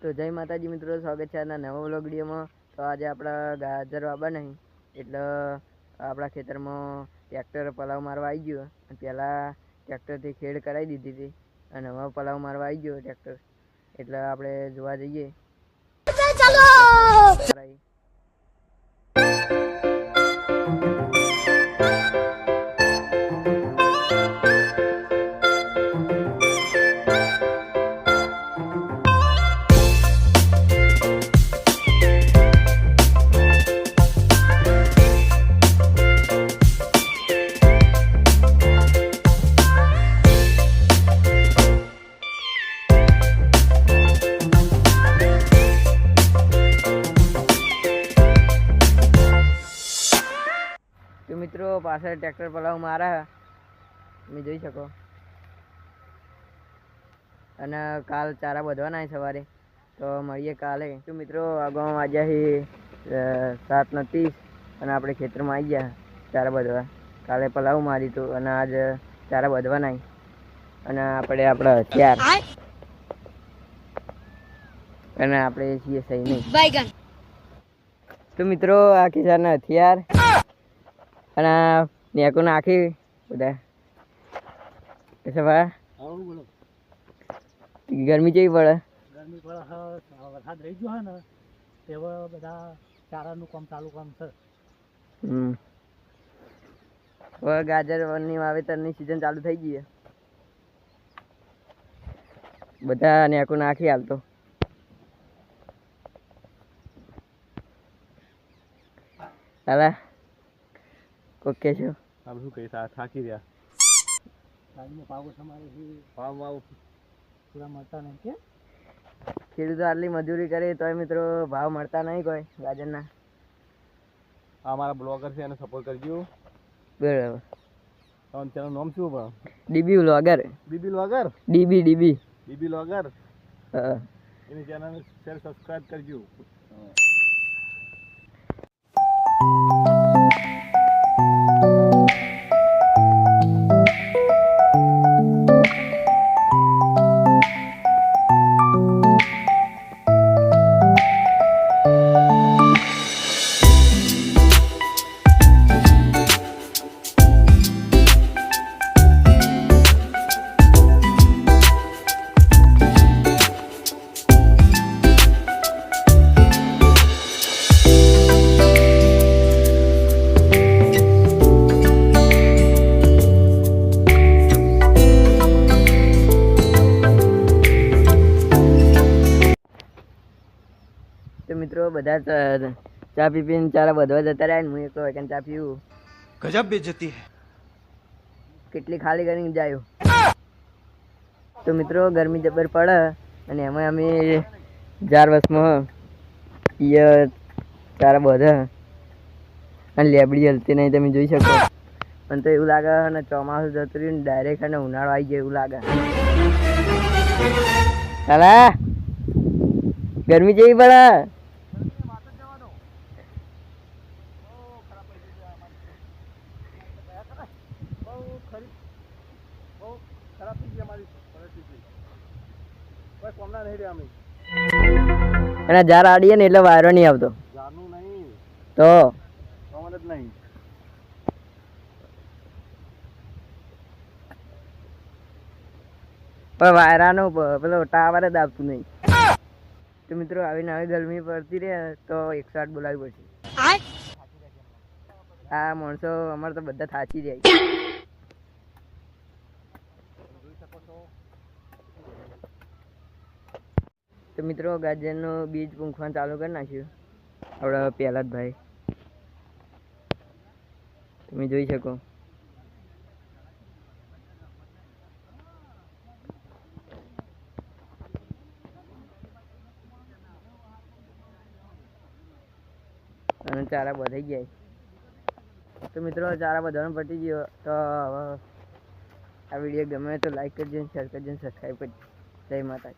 તો જય માતાજી મિત્રો, સ્વાગત છે આજના નવા વ્લોગ તો આજે આપણા ગાજર વાબા નહીં, એટલે આપણા ખેતરમાં ટ્રેક્ટર પલાવ મારવા આવી ગયો. અને પહેલાં ટ્રેક્ટરથી ખેડ કરાવી દીધી હતી, અને હવે પલાવ મારવા આવી ગયો ટ્રેક્ટર. એટલે આપણે જોવા જઈએ. પાછળ ટ્રેક્ટર પલાવ મારા તમે જોઈ શકો. અને કાલ ચારા બધવાના સવારે. તો મળીએ કાલે. શું મિત્રો અગાઉ આજે સાત ને ત્રીસ. અને આપણે ખેતરમાં આવી ગયા ચારા બધવા. કાલે પલાવ મારી તું અને આજ ચારા બધવાના અને આપણે આપણા હથિયાર. અને આપણે છીએ સહી નહીં તો મિત્રો આ કિસાનના હથિયાર. અને નેકો નાખી બધા. કશે ભા આવું બોલો. ગરમી જેવી પડે? ગરમી પડે વરસાદ રહી ગયો ને તેવો બધા ચારાનું કામ ચાલુ કામ છે. હમ. હવે ગાજરની વાવેતરની સિઝન ચાલુ થઈ ગઈ છે. બધા નેકો નાખી હાલ તો. હાલા. ઓકે છો આમ શું કહી આ થાકી રહ્યા સાંજનો પાવો તમારે ભાવ ભાવ પૂરા મળતા નહીં કે? ખેડૂતો આટલી મજૂરી કરે તોય મિત્રો ભાવ મળતા નહીં કોઈ ગાજરના. આ મારા બ્લોગર છે એને સપોર્ટ કરજો. બરાબર. તમારું ચેનલ નામ શું પણ? DB blogger BB blogger DB DB. BB blogger હા. એની ચેનલ શેર સબસ્ક્રાઇબ કરજો. તો મિત્રો બધા ચા પી પીને ચારા બધવા જતા રહ્યા ને હું એકલો એક ચા પીવું. ગજબ બેજતી હે. કેટલી ખાલી કરીને જાયો. તો મિત્રો ગરમી જબર પડે અને એમાં અમે ચાર વર્ષમાં ઈય ચારા બધા અને લેબડી હલતી નહીં તમે જોઈ શકો. પણ તો એવું લાગે અને ચોમાસું જતું રહ્યું ને ડાયરેક્ટ અને ઉનાળો આવી ગયો એવું લાગે. ચાલા ગરમી જેવી પડે. બહુ ખરાબ થઈ ગઈ અમારી પરિસ્થિતિ. કોઈ કોમના નહીં રહ્યા અમે. અને જાર આડીએ ને એટલે વાયરો નહીં આવતો. જાનું નહીં. તો? કોમન જ નહીં. પણ વાયરાનો પેલો ટાવર જ આપતું નહીં. તો મિત્રો આવી નવી ગરમી પડતી રહે તો એકસો આઠ બોલાવી પડશે. આ માણસો અમારે તો બધા થાચી જાય. તો મિત્રો ગાજરનું બીજ પૂંખવાનું ચાલુ કરી નાખ્યું. આપણા ભાઈ. તમે જોઈ શકો. અને ચારા બધાઈ ગયા તો મિત્રો ચારા બધાનો પટી ગયો. તો હવે આ વીડિયો ગમે તો લાઈક કરજો શેર કરજો સબસ્ક્રાઈબ કરજો. જય માતા